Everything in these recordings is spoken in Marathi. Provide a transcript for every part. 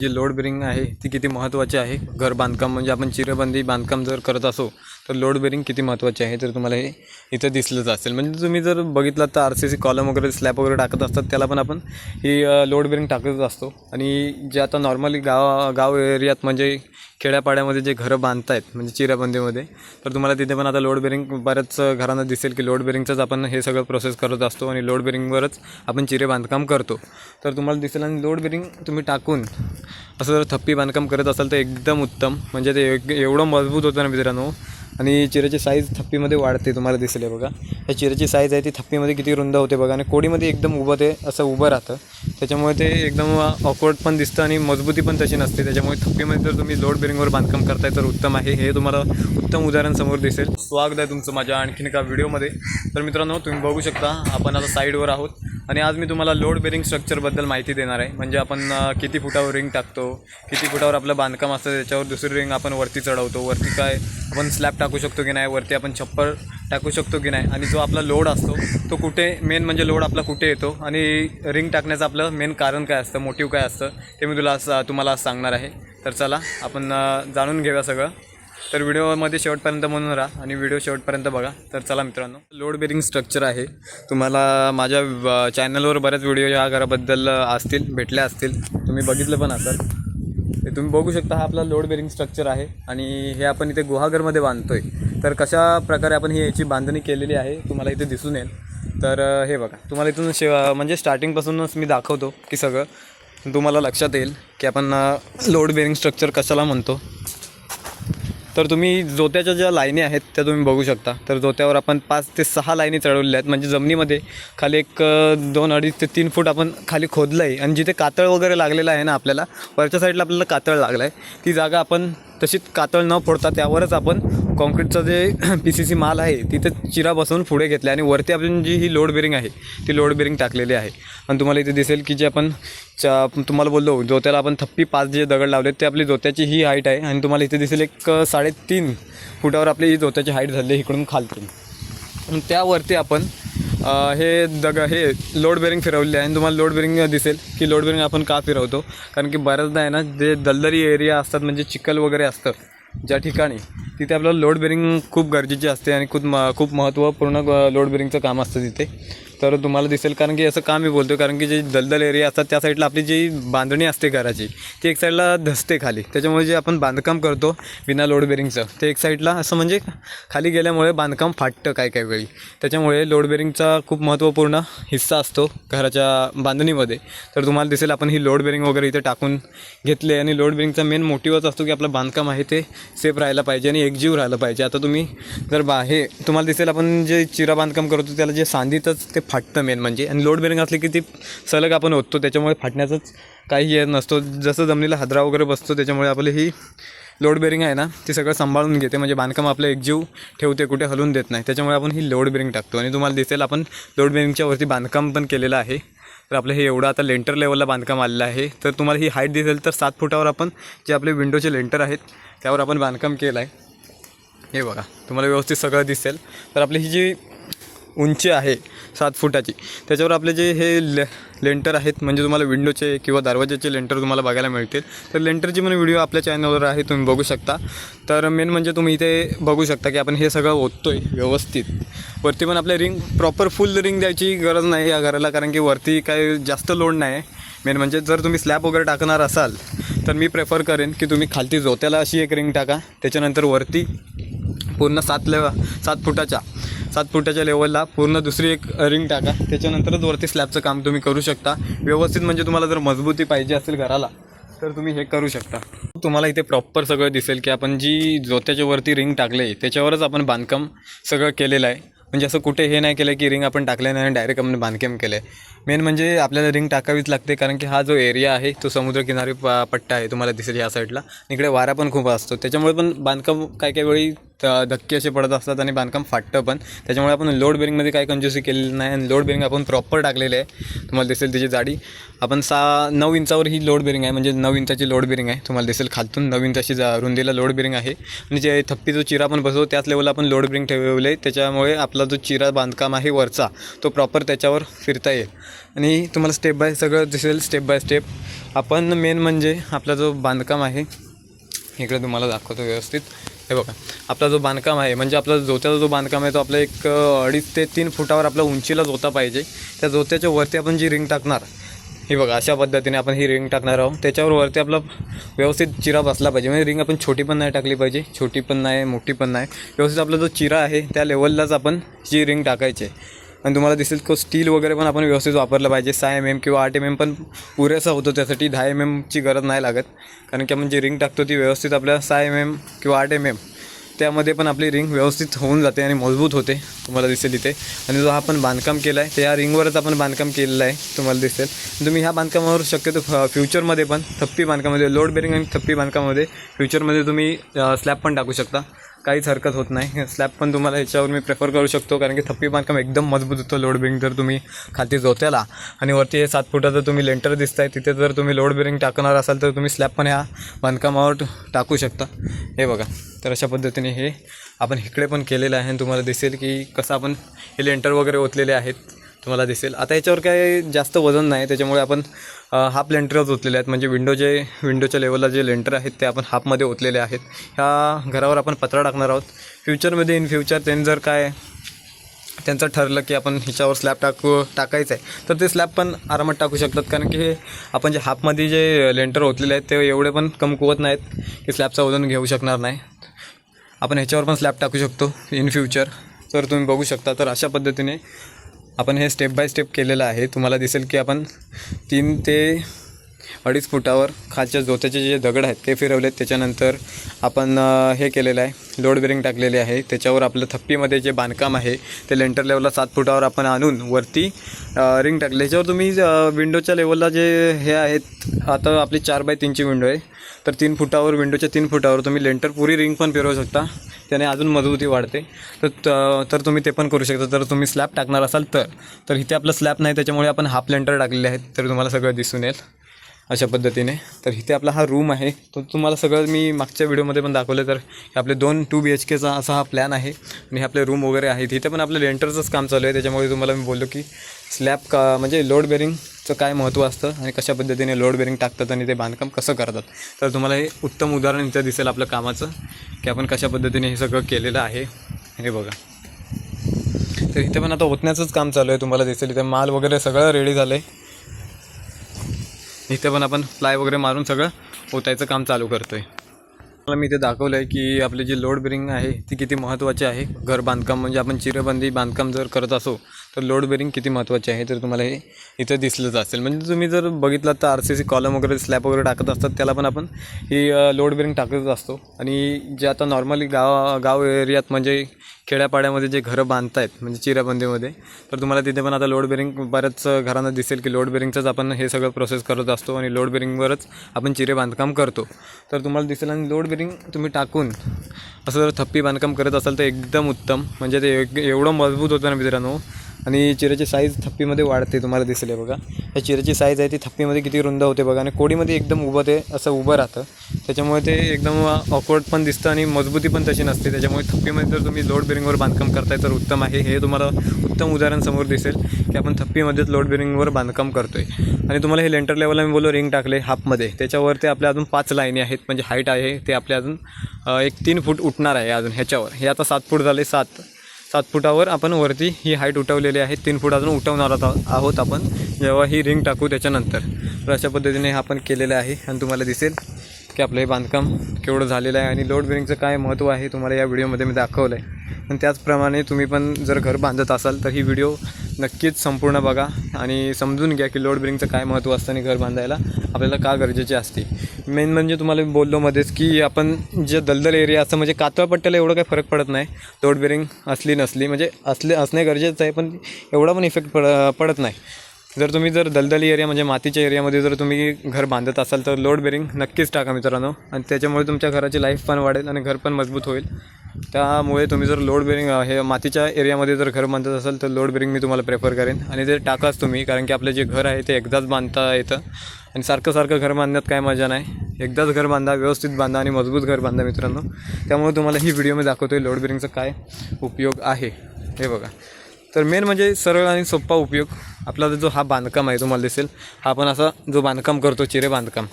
जी लोड बेरिंग आहे ती किती महत्त्वाची आहे? घर बांधकाम म्हणजे आपण चिरबंदी बांधकाम जर करत असो तर लोड बेरिंग किती महत्त्वाची आहे? तर तुम्हाला हे इथं दिसलंच असेल. म्हणजे तुम्ही जर बघितलात तर आर सी सी कॉलम वगैरे स्लॅब वगैरे टाकत असतात त्याला पण आपण ही लोड बेरिंग टाकतच असतो. आणि जे आता नॉर्मली गाव गाव एरियात म्हणजे खेड्यापाड्यामध्ये जे घरं बांधतायत म्हणजे चिऱ्याबंदीमध्ये तर तुम्हाला तिथे पण आता लोड बेरिंग बऱ्याच घरांना दिसेल की लोड बेरिंगचंच आपण हे सगळं प्रोसेस करत असतो आणि लोड बेरिंगवरच आपण चिरे बांधकाम करतो. तर तुम्हाला दिसेल आणि लोड बेरिंग तुम्ही टाकून असं जर थप्पी बांधकाम करत असाल तर एकदम उत्तम. म्हणजे ते एक- एवढं मजबूत होतं ना मित्रांनो आणि चिराची साईज थप्पीमध्ये वाढते तुम्हाला दिसले बघा. ह्या चिरेची साईज आहे ती थप्पीमध्ये किती रुंद होते बघा आणि कोडीमध्ये एकदम उभं ते असं उभं राहतं. त्याच्यामुळे ते एकदम ऑकवर्ड पण दिसतं आणि मजबूती पण तशी नसते. त्याच्यामुळे थप्पीमध्ये जर तुम्ही लोड बेरिंगवर बांधकाम करताय तर उत्तम आहे. हे तुम्हाला उत्तम उदाहरण समोर दिसेल. स्वागत आहे तुमचं माझ्या आणखीन एका व्हिडिओमध्ये तर मित्रांनो तुम्ही बघू शकता आपण आता साईडवर आहोत. आणि आज मी तुम्हाला लोड बेरिंग स्ट्रक्चरबद्दल माहिती देणार आहे. म्हणजे आपण किती फुटावर रिंग टाकतो किती फुटावर आपलं बांधकाम असतं त्याच्यावर दुसरी रिंग आपण वरती चढवतो. वरती काय आपण स्लॅब टाकू शकतो की नाही वरती आपण छप्पर टाकू शकतो की नाही. आणि जो आपला लोड असतो तो कुठे मेन म्हणजे लोड आपला कुठे येतो आणि रिंग टाकण्याचं आपलं मेन कारण काय असतं मोटिव्ह काय असतं ते मी तुला तुम्हाला आज सांगणार आहे. तर चला आपण जाणून घेऊया सगळं. तर व्हिडिओमध्ये शेवटपर्यंत म्हणून राहा आणि व्हिडिओ शेवटपर्यंत बघा. तर चला मित्रांनो लोड बेरिंग स्ट्रक्चर आहे. तुम्हाला माझ्या व- चॅनलवर बऱ्याच व्हिडिओ या घराबद्दल असतील भेटल्या असतील. तुम्ही बघितलं पण असाल ते तुम्ही बघू शकता हा आपला लोड बेरिंग स्ट्रक्चर आहे आणि हे आपण इथे गुहागरमध्ये आहे तर कशा प्रकारे आपण ही याची बांधणी केलेली आहे तुम्हाला इथे दिसून येईल. तर हे बघा तुम्हाला इथून शे म्हणजे स्टार्टिंगपासूनच मी दाखवतो की सगळं. तुम्हाला लक्षात येईल की आपण लोड बेरिंग स्ट्रक्चर कशाला म्हणतो. तर तुम्ही जोत्याच्या ज्या लाईनी आहेत त्या तुम्ही बघू शकता. तर जोत्यावर आपण पाच ते सहा लाईनी चढवलेल्या आहेत. म्हणजे जमिनीमध्ये खाली एक दोन अडीच ते तीन फूट आपण खाली खोदलं आहे आणि जिथे कातळ वगैरे लागलेलं आहे ना आपल्याला वरच्या साईडला आपल्याला कातळ लागलं आहे ती जागा आपण तशीच कातळ न फोडता त्यावरच आपण कॉन्क्रीटचं जे पी सी सी माल आहे तिथे चिरा बसवून पुढे घेतले आणि वरती आपण जी ही लोड बेरिंग आहे ती लोड बेरिंग टाकलेली आहे. आणि तुम्हाला इथे दिसेल की जे आपण चा तुम्हाला बोललो जोत्याला आपण थप्पी पाच जे दगड लावले ते आपली जोत्याची ही हाईट आहे. आणि तुम्हाला इथे दिसेल एक साडेतीन फुटावर आपली ही जोत्याची हाईट झाली इकडून खालतून. त्यावरती आपण हे दग हे लोड बेरिंग फिरवले आहे आणि तुम्हाला लोड बेरिंग दिसेल की लोड बेरिंग आपण का फिरवतो? कारण की बऱ्याचदा आहे ना जे दलदरी एरिया असतात म्हणजे चिखल वगैरे असतं ज्या ठिकाणी तिथे आपल्याला लोड बेरिंग खूप गरजेची असते आणि खूप म खूप महत्त्वपूर्ण लोड बेरिंगचं काम असतं तिथे. तर तुम्हाला दिसेल कारण की असं का मी बोलतो कारण की जे दलदल एरिया असतात त्या साईडला आपली जी बांधणी असते घराची ती एक साईडला धसते खाली. त्याच्यामुळे जे आपण बांधकाम करतो बिना लोड बेरिंगचं ते एक साईडला असं म्हणजे खाली गेल्यामुळे बांधकाम फाटतं काय काय वेळी. त्याच्यामुळे लोड बेरिंगचा खूप महत्त्वपूर्ण हिस्सा असतो घराच्या बांधणीमध्ये. तर तुम्हाला दिसेल आपण ही लोड बेरिंग वगैरे इथे टाकून घेतले आणि लोड बेरिंगचा मेन मोटिवच असतो की आपलं बांधकाम आहे ते सेफ राहायला पाहिजे आणि एकजीव राहिलं पाहिजे. आता तुम्ही जर बा हे तुम्हाला दिसेल आपण जे चिरा बांधकाम करतो त्याला जे सांधीतच ते फाटतं मेन म्हणजे. आणि लोड बेरिंग असले की ती सलग आपण ओततो त्याच्यामुळे फाटण्याचंच काही हे नसतो. जसं जमिनीला हादरा वगैरे बसतो त्याच्यामुळे आपली ही लोड बेरिंग आहे ना ती सगळं सांभाळून घेते. म्हणजे बांधकाम आपलं एकजीव ठेवते कुठे हलवून देत नाही. त्याच्यामुळे आपण ही लोड बेरिंग टाकतो. आणि तुम्हाला दिसेल आपण लोड बेरिंगच्या वरती बांधकाम पण केलेलं आहे. तर आपलं हे एवढं आता लेंटर लेवलला बांधकाम आलेलं आहे. तर तुम्हाला ही हाईट दिसेल तर सात फुटावर आपण जे आपले विंडोचे लेंटर आहेत त्यावर आपण बांधकाम केलं आहे हे बघा तुम्हाला व्यवस्थित सगळं दिसेल. तर आपली ही जी उंची आहे सात फुटाची त्याच्यावर आपले जे हे ले लेंटर आहेत म्हणजे तुम्हाला विंडोचे किंवा दरवाजाचे लेंटर तुम्हाला बघायला मिळतील. तर लेंटरची पण व्हिडिओ आपल्या चॅनलवर आहे तुम्ही बघू शकता. तर मेन म्हणजे तुम्ही इथे बघू शकता की आपण हे सगळं ओततो आहे व्यवस्थित. वरती पण आपल्या रिंग प्रॉपर फुल रिंग द्यायची गरज नाही या घराला कारण की वरती काही जास्त लोड नाही. आहे मेन म्हणजे जर तुम्ही स्लॅब वगैरे टाकणार असाल तर मी प्रेफर करेन की तुम्ही खालती जोत्याला अशी एक रिंग टाका. त्याच्यानंतर वरती पूर्ण सात लेव सात फुटाच्या सात फुटाच्या लेवलला पूर्ण दुसरी एक रिंग टाका. त्याच्यानंतरच वरती स्लॅबचं काम तुम्ही करू शकता. व्यवस्थित म्हणजे तुम्हाला जर मजबूती पाहिजे असेल घराला तर तुम्ही हे करू शकता. तुम्हाला इथे प्रॉपर सगळं दिसेल की आपण जी जोत्याच्या वरती रिंग टाकले त्याच्यावरच आपण बांधकाम सगळं केलेलं आहे. म्हणजे असं कुठे हे नाही केलं की रिंग आपण टाकले नाही डायरेक्ट आपण बांधकाम केलं आहे. मेन म्हणजे आपल्याला रिंग टाकावीच लागते कारण की हा जो एरिया आहे तो समुद्रकिनारी प पट्टा आहे तुम्हाला दिसेल या साईडला इकडे वारा पण खूप असतो. त्याच्यामुळे पण बांधकाम काय काय वेळी तर धक्के असे पडत असतात आणि बांधकाम फाटतं पण. त्याच्यामुळे आपण लोड बेरिंगमध्ये काही कंज्युसी केलेली नाही आणि लोड बेरिंग आपण प्रॉपर टाकलेले आहे. तुम्हाला दिसेल त्याची जाडी. आपण सा नऊ इंचावर ही लोड बेरिंग आहे. म्हणजे नऊ इंचाची लोड बेरिंग आहे. तुम्हाला दिसेल खालतून नऊ इंचाची जा रुंदीला लोड बेरिंग आहे. आणि जे थप्पी जो चिरा आपण बसवतो त्याच लेवलला आपण लोड बेरिंग ठेवले त्याच्यामुळे आपला जो चिरा बांधकाम आहे वरचा तो प्रॉपर त्याच्यावर फिरता येईल. आणि तुम्हाला स्टेप बाय सगळं दिसेल स्टेप बाय स्टेप आपण मेन म्हणजे आपला जो बांधकाम आहे इकडे तुम्हाला दाखवतो व्यवस्थित. हे बघा आपला जो बांधकाम आहे म्हणजे आपला जोत्याचा जो बांधकाम आहे तो आपला एक अडीच ते तीन फुटावर आपला उंचीला जोता पाहिजे. त्या जोत्याच्या वरती आपण जी रिंग टाकणार हे बघा अशा पद्धतीने आपण ही रिंग टाकणार आहोत. त्याच्यावर वरती आपला व्यवस्थित चिरा बसला पाहिजे. म्हणजे रिंग आपण छोटी पण नाही टाकली पाहिजे छोटी पण नाही मोठी पण नाही. व्यवस्थित आपला जो चिरा आहे त्या लेवललाच आपण जी रिंग टाकायची आहे. आणि तुम्हाला दिसेल तो स्टील वगैरे पण आपण व्यवस्थित वापरलं पाहिजे. सहा एम एम किंवा आठ एम एम पण पुरेसा होतो त्यासाठी दहा एम एमची गरज नाही लागत. कारण की आपण जी रिंग टाकतो ती व्यवस्थित आपल्या सहा एम एम किंवा आठ एम एम त्यामध्ये पण आपली रिंग व्यवस्थित होऊन जाते आणि मजबूत होते तुम्हाला दिसेल इथे. आणि जो आपण बांधकाम केला आहे त्या रिंगवरच आपण बांधकाम केलेलं आहे तुम्हाला दिसेल. तुम्ही ह्या बांधकामावर शक्यतो फ- फ्युचरमध्ये पण थप्पी बांधकामामध्ये लोड बेरिंग आणि थप्पी बांधकामामध्ये फ्युचरमध्ये तुम्ही स्लॅब पण टाकू शकता. काहीच हरकत होत नाही. स्लॅब पण तुम्हाला याच्यावर मी प्रेफर करू शकतो कारण की थप्पी बांधकाम एकदम मजबूत होतं लोड बिरिंग जर तुम्ही खालती जोत्याला. आणि वरती हे सात फुटाचं तुम्ही लेंटर दिसत आहे तिथे जर तुम्ही लोड बिरिंग टाकणार असाल तर तुम्ही स्लॅब पण ह्या बांधकामावर टाकू शकता. हे बघा तर अशा पद्धतीने हे आपण इकडे पण केलेलं आहे. आणि तुम्हाला दिसेल की कसं आपण हे लेंटर वगैरे ओतलेले आहेत. तुम्हाला दिसेल. आता याच्यावर काय जास्त वजन नाही त्याच्यामुळे आपण हाफ लेंटरच ओतलेले आहेत. म्हणजे विंडोचे विंडोच्या लेवलला जे लेंटर आहेत ते आपण हाफमध्ये ओतलेले आहेत. ह्या घरावर आपण पत्रा टाकणार आहोत. फ्युचरमध्ये इन फ्युचर त्यांनी जर काय त्यांचं ठरलं की आपण ह्याच्यावर स्लॅब टाकू टाकायचं आहे तर ते स्लॅब पण आरामात टाकू शकतात. कारण की हे आपण जे हाफमध्ये जे लेंटर ओतलेले आहेत ते एवढे पण कमकुवत नाहीत की स्लॅबचं वजन घेऊ शकणार नाही. आपण ह्याच्यावर पण स्लॅब टाकू शकतो इन फ्युचर तर तुम्ही बघू शकता. तर अशा पद्धतीने आपण हे स्टेप बाय स्टेप केलेलं आहे. तुम्हाला दिसेल की आपण तीन ते अडीच फुटावर खालच्या जोत्याचे जे दगड आहेत ते फिरवलेत. त्याच्यानंतर आपण हे केलेलं आहे. लोड बेरिंग टाकलेले आहे. त्याच्यावर आपलं थप्पीमध्ये जे बांधकाम आहे ते लेंटर लेवलला सात फुटावर आपण आणून वरती रिंग टाकले. ह्याच्यावर तुम्ही विंडोच्या लेवलला जे हे आहेत आता आपली चार बाय तीनची विंडो आहे. तर तीन फुटावर विंडोच्या तीन फुटावर तुम्ही लेंटर पुरी रिंग पण फिरवू शकता. त्याने अजून मजबूती वाढते. तर त- तर तुम्ही ते पण करू शकता. जर तुम्ही स्लॅब टाकणार असाल तर तर इथे आपलं स्लॅब नाही त्याच्यामुळे आपण हाफ लेंटर टाकलेले आहेत तर तुम्हाला सगळं दिसून येईल. अशा पद्धतीने. तर इथे आपला हा रूम आहे. तो तुम्हाला सगळं मी मागच्या व्हिडिओमध्ये पण दाखवलं. तर हे आपले दोन टू बी एच केचा असा हा प्लॅन आहे. आणि आपले रूम वगैरे आहेत. इथे पण आपलं लेंटरचंच काम चालू आहे. त्याच्यामुळे तुम्हाला मी बोललो की स्लॅब का म्हणजे लोड बेरिंगचं काय महत्त्व असतं आणि कशा पद्धतीने लोड बेरिंग टाकतात आणि ते बांधकाम कसं करतात. तर तुम्हाला हे उत्तम उदाहरण इथं दिसेल आपलं कामाचं की आपण कशा पद्धतीने हे सगळं केलेलं आहे. हे बघा. तर इथे पण आता ओतण्याचंच काम चालू आहे. तुम्हाला दिसेल. इथे माल वगैरे सगळं रेडी झालं आहे इथे पण आपण फ्लाय वगैरे मारून सगळं ओतायचं काम चालू करतो आहे मला मी इथे दाखवलं आहे की आपली जी लोड बेरिंग आहे ती किती महत्त्वाची आहे. घर बांधकाम म्हणजे आपण चिरबंदी बांधकाम जर करत असो तर लोड बेरिंग किती महत्त्वाची आहे तर तुम्हाला हे इथं दिसलंच असेल. म्हणजे तुम्ही जर बघितलं तर आर सी सी कॉलम वगैरे स्लॅब वगैरे टाकत असतात त्याला पण आपण ही लोड बेरिंग टाकतच असतो. आणि जे आता नॉर्मली गाव गाव एरियात म्हणजे खेड्यापाड्यामध्ये जे घरं बांधत आहेत म्हणजे चिराबंदीमध्ये तर तुम्हाला तिथे पण आता लोड बेरिंग बऱ्याच घरांना दिसेल की लोड बेरिंगचंच आपण हे सगळं प्रोसेस करत असतो आणि लोड बेरिंगवरच आपण चिरे बांधकाम करतो. तर तुम्हाला दिसेल आणि लोड बेरिंग तुम्ही टाकून असं जर थप्पी बांधकाम करत असाल तर एकदम उत्तम. म्हणजे ते एक- एवढं मजबूत होतं ना मित्रांनो आणि चिऱ्याची साईज थप्पीमध्ये वाढते तुम्हाला दिसेल बघा. या चिऱ्याची साईज आहे ती थप्पीमध्ये किती रुंद होते बघा. आणि कोडीमध्ये एकदम उभं ते असं उभं राहतं. त्याच्यामुळे ते एकदम ऑकवर्ड पण दिसतं आणि मजबूती पण तशी नसते. त्याच्यामुळे थप्पीमध्ये जर तुम्ही लोड बेरिंगवर बांधकाम करताय तर उत्तम आहे. हे तुम्हाला उत्तम उदाहरण समोर दिसेल की आपण थप्पीमध्येच लोड बेरिंगवर बांधकाम करतोय. आणि तुम्हाला हे लेंटर लेवलला मी बोललो रिंग टाकले हाफमध्ये. त्याच्यावरती आपल्या अजून पाच लाईनी आहेत. म्हणजे हाईट आहे ते आपल्या अजून एक तीन फूट उठणार आहे अजून ह्याच्यावर. हे आता सात फूट झाले सात. सात फुटावर आपण वरती ही हाईट उठवलेली आहे. तीन फुटातून अजून उठवणार आहोत आपण. जेव्हा ही रिंग टाकू त्याच्यानंतर. तर अशा पद्धतीने हे आपण केलेलं आहे आणि तुम्हाला दिसेल की आपलं हे बांधकाम केवढं झालेलं आहे आणि लोड बेरिंगचं काय महत्त्व आहे तुम्हाला या व्हिडिओमध्ये मी दाखवलं आहे आणि त्याचप्रमाणे तुम्ही पण जर घर बांधत असाल तर ही व्हिडिओ नक्कीच संपूर्ण बघा आणि समजून घ्या की लोड बेरिंगचं काय महत्त्व असतं आणि घर बांधायला. आपल्याला का गरजेचे असते? मेन म्हणजे तुम्हाला मी बोललो मध्येच की आपण जे दलदल एरिया असतं म्हणजे कातळ पट्ट्याला एवढं काही फरक पडत नाही. लोड बेरिंग असली नसली म्हणजे असले असणे गरजेचं आहे पण एवढा पण इफेक्ट पड पडत नाही. जर तुम्ही जर दलदली एरिया म्हणजे मातीच्या एरियामध्ये जर तुम्ही घर बांधत असाल तर लोड बेरिंग नक्कीच टाका मित्रांनो. आणि त्याच्यामुळे तुमच्या घराची लाईफ पण वाढेल आणि घर पण मजबूत होईल. त्यामुळे तुम्ही जर लोड बेरिंग हे मातीच्या एरियामध्ये जर घर बांधत असाल तर लोड बेरिंग मी तुम्हाला प्रेफर करेन. आणि ते टाकाच तुम्ही कारण की आपलं जे घर आहे ते एकदाच बांधता येतं. आणि सारखं सारखं घर बांधण्यात काय मजा नाही. एकदाच घर बांधा व्यवस्थित बांधा आणि मजबूत घर बांधा मित्रांनो. त्यामुळे तुम्हाला ही व्हिडिओ मी दाखवतो आहे लोड बेरिंगचा काय उपयोग आहे. हे बघा. तर मेन म्हणजे सरळ आणि सोपा उपयोग. आपला जो हा बांधकाम आहे तुम्हाला दिसेल. हा आपण असा जो बांधकाम करतो चिरे बांधकाम.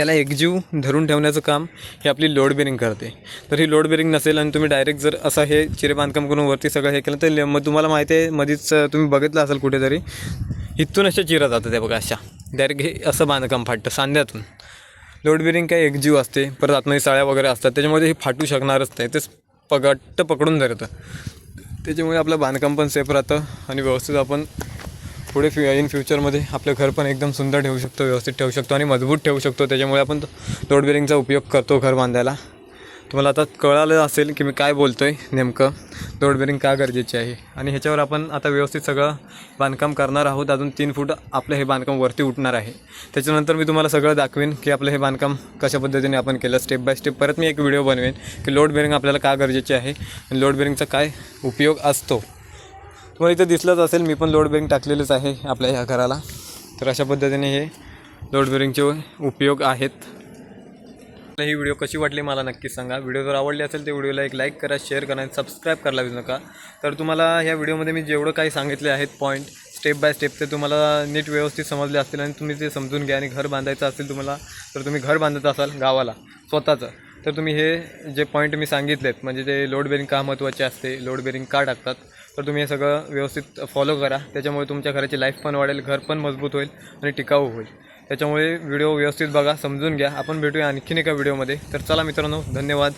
त्याला एकजीव धरून ठेवण्याचं काम हे आपली लोड बेरिंग करते. तर ही लोड बेरिंग नसेल आणि तुम्ही डायरेक्ट जर असं हे चिरे बांधकाम करून वरती सगळं हे केलं तर मग तुम्हाला माहिती आहे मधीच तुम्ही बघितलं असेल कुठेतरी इथून अशा चिरा जातात त्या बघा अशा. डायरेक्ट हे असं बांधकाम फाटतं सांध्यातून. लोड बेरिंग काय एकजीव असते परत आतमध्ये साळ्या वगैरे असतात त्याच्यामुळे हे फाटू शकणारच नाही तेच पगट्ट पकडून धरतं. त्याच्यामुळे आपलं बांधकाम पण सेफ राहतं आणि व्यवस्थित आपण पुढे फ्यु इन फ्युचरमध्ये आपलं घर पण एकदम सुंदर ठेवू शकतो व्यवस्थित ठेवू शकतो आणि मजबूत ठेवू शकतो. त्याच्यामुळे आपण लोड बेरिंगचा उपयोग करतो घर बांधायला. तुम्हाला आता कळालं असेल की मी काय बोलतो आहे नेमकं. लोड बेरिंग का गरजेची आहे? आणि ह्याच्यावर आपण आता व्यवस्थित सगळं बांधकाम करणार आहोत. अजून तीन फूट आपलं हे बांधकाम वरती उठणार आहे. त्याच्यानंतर मी तुम्हाला सगळं दाखवेन की आपलं हे बांधकाम कशा पद्धतीने आपण केलं. स्टेप बाय स्टेप परत मी एक व्हिडिओ बनवेन की लोड बेरिंग आपल्याला का गरजेचे आहे आणि लोड बेरिंगचा काय उपयोग असतो. तुम्हाला इथं दिसलंच असेल मी पण लोड बेरिंग टाकलेलंच आहे आपल्या ह्या घराला. तर अशा पद्धतीने हे लोड बेरिंगचे उपयोग आहेत. ही व्हिडिओ कशी वाटली मला नक्कीच सांगा. व्हिडिओ जर आवडली असेल तर व्हिडिओला एक लाईक करा शेअर करा आणि सबस्क्राईब करायला विसरू नका. तर तुम्हाला ह्या व्हिडिओमध्ये मी जेवढं काही सांगितले आहेत पॉईंट स्टेप बाय स्टेप ते तुम्हाला नीट व्यवस्थित समजले असतील आणि तुम्ही ते समजून घ्या आणि घर बांधायचं असेल तुम्हाला तर तुम्ही घर बांधत असाल गावाला स्वतःचं तर तुम्ही हे जे पॉईंट मी सांगितलेत म्हणजे ते लोड बेरिंग का महत्त्वाचे असते लोड बेरिंग का टाकतात तर तुम्ही हे सगळं व्यवस्थित फॉलो करा. त्याच्यामुळे तुमच्या घराची लाईफ पण वाढेल घर पण मजबूत होईल आणि टिकाऊ होईल. त्याच्यामुळे व्हिडिओ व्यवस्थित बघा समजून घ्या. आपण भेटूया आणखीन एका व्हिडिओमध्ये तर चला मित्रांनो धन्यवाद.